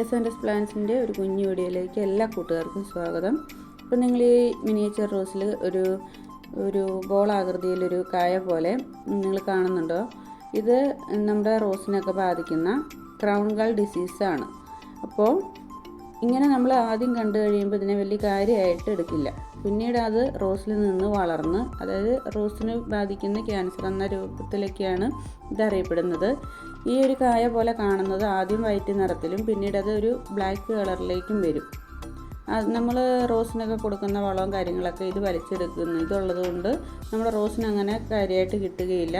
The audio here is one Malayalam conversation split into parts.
എസ് ആൻഡ് എസ് പ്ലാന്റ്സിന്റെ ഒരു കുഞ്ഞു വീഡിയോയിലേക്ക് എല്ലാ കൂട്ടുകാർക്കും സ്വാഗതം. ഇപ്പം നിങ്ങൾ ഈ മിനിയേച്ചർ റോസിൽ ഒരു ഒരു ഗോളാകൃതിയിലൊരു കായ പോലെ നിങ്ങൾ കാണുന്നുണ്ടോ? ഇത് നമ്മുടെ റോസിനൊക്കെ ബാധിക്കുന്ന ക്രൗൺ ഗാൾ ഡിസീസാണ് അപ്പോൾ ഇങ്ങനെ നമ്മൾ ആദ്യം കണ്ടു കഴിയുമ്പോൾ ഇതിനെ വലിയ കാര്യമായിട്ട് എടുക്കില്ല. പിന്നീട് അത് റോസിൽ നിന്ന് വളർന്ന് അതായത് റോസിന് ബാധിക്കുന്ന ക്യാൻസർ എന്ന രൂപത്തിലൊക്കെയാണ് ഇതറിയപ്പെടുന്നത് ഈ ഒരു കായ പോലെ കാണുന്നത് ആദ്യം വൈറ്റ് നിറത്തിലും പിന്നീട് അത് ഒരു ബ്ലാക്ക് കളറിലേക്കും വരും. നമ്മൾ റോസിനൊക്കെ കൊടുക്കുന്ന വളവും കാര്യങ്ങളൊക്കെ ഇത് വലിച്ചെടുക്കുന്നു. ഇതുള്ളത് കൊണ്ട് നമ്മുടെ റോസിന് അങ്ങനെ കാര്യമായിട്ട് കിട്ടുകയില്ല.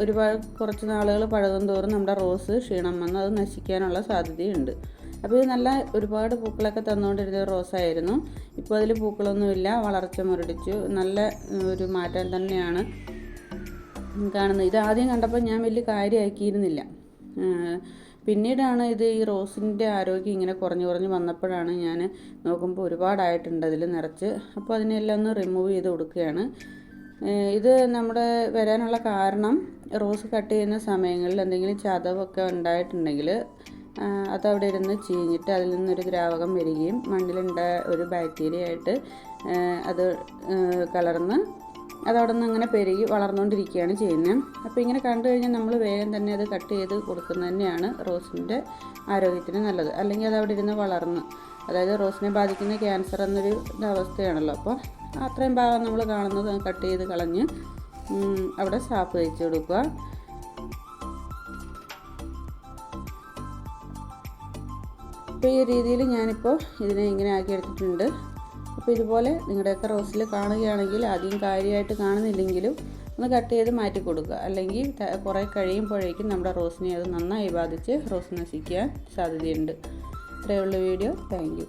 ഒരുപാട് കുറച്ച് നാളുകൾ പഴകും തോറും നമ്മുടെ റോസ് ക്ഷീണം വന്ന് അത് നശിക്കാനുള്ള സാധ്യതയുണ്ട്. അപ്പോൾ ഇത് നല്ല ഒരുപാട് പൂക്കളൊക്കെ തന്നുകൊണ്ടിരുന്ന റോസായിരുന്നു. ഇപ്പോൾ അതിൽ പൂക്കളൊന്നുമില്ല. വളർച്ച മുരടിച്ചു. നല്ല ഒരു മാറ്റം തന്നെയാണ് കാണുന്നത്. ഇത് ആദ്യം കണ്ടപ്പോൾ ഞാൻ വലിയ കാര്യമാക്കിയിരുന്നില്ല. പിന്നീടാണ് ഇത് ഈ റോസിന്റെ ആരോഗ്യം ഇങ്ങനെ കുറഞ്ഞു കുറഞ്ഞ് വന്നപ്പോഴാണ് ഞാൻ നോക്കുമ്പോൾ ഒരുപാടായിട്ടുണ്ട് അതിൽ നിറച്ച്. അപ്പോൾ അതിനെല്ലാം ഒന്ന് റിമൂവ് ചെയ്ത് കൊടുക്കുകയാണ്. ഇത് നമ്മുടെ വരാനുള്ള കാരണം റോസ് കട്ട് ചെയ്യുന്ന സമയങ്ങളിൽ എന്തെങ്കിലും ചതവൊക്കെ ഉണ്ടായിട്ടുണ്ടെങ്കിൽ അതവിടെ ഇരുന്ന് ചീഞ്ഞിട്ട് അതിൽ നിന്നൊരു ദ്രാവകം വരികയും മണ്ണിലുണ്ട ഒരു ബാക്ടീരിയ ആയിട്ട് അത് കലർന്ന് അതവിടെ നിന്ന് അങ്ങനെ പെരുകി വളർന്നുകൊണ്ടിരിക്കുകയാണ് ചെയ്യുന്നത് അപ്പോൾ ഇങ്ങനെ കണ്ടു കഴിഞ്ഞാൽ നമ്മൾ വേഗം തന്നെ അത് കട്ട് ചെയ്ത് കൊടുക്കുന്നത് തന്നെയാണ് റോസിന്റെ ആരോഗ്യത്തിന് നല്ലത്. അല്ലെങ്കിൽ അത് അവിടെ ഇരുന്ന് വളർന്ന് അതായത് റോസിനെ ബാധിക്കുന്ന ക്യാൻസർ എന്നൊരു അവസ്ഥയാണല്ലോ. അപ്പോൾ അത്രയും ഭാഗം നമ്മൾ കാണുന്നത് കട്ട് ചെയ്ത് കളഞ്ഞ് അവിടെ സാപ്പ് തേച്ച് കൊടുക്കുക. അപ്പോൾ ഈ രീതിയിൽ ഞാനിപ്പോൾ ഇതിനെ ഇങ്ങനെ ആക്കി എടുത്തിട്ടുണ്ട്. അപ്പോൾ ഇതുപോലെ നിങ്ങളുടെയൊക്കെ റോസിൽ കാണുകയാണെങ്കിൽ ആദ്യം കാര്യമായിട്ട് കാണുന്നില്ലെങ്കിലും ഒന്ന് കട്ട് ചെയ്ത് മാറ്റി കൊടുക്കുക. അല്ലെങ്കിൽ കുറേ കഴിയുമ്പോഴേക്കും നമ്മുടെ റോസിനെ അത് നന്നായി ബാധിച്ച് റോസ് നശിക്കാൻ സാധ്യതയുണ്ട്. ഇത്രയുള്ള വീഡിയോ. താങ്ക്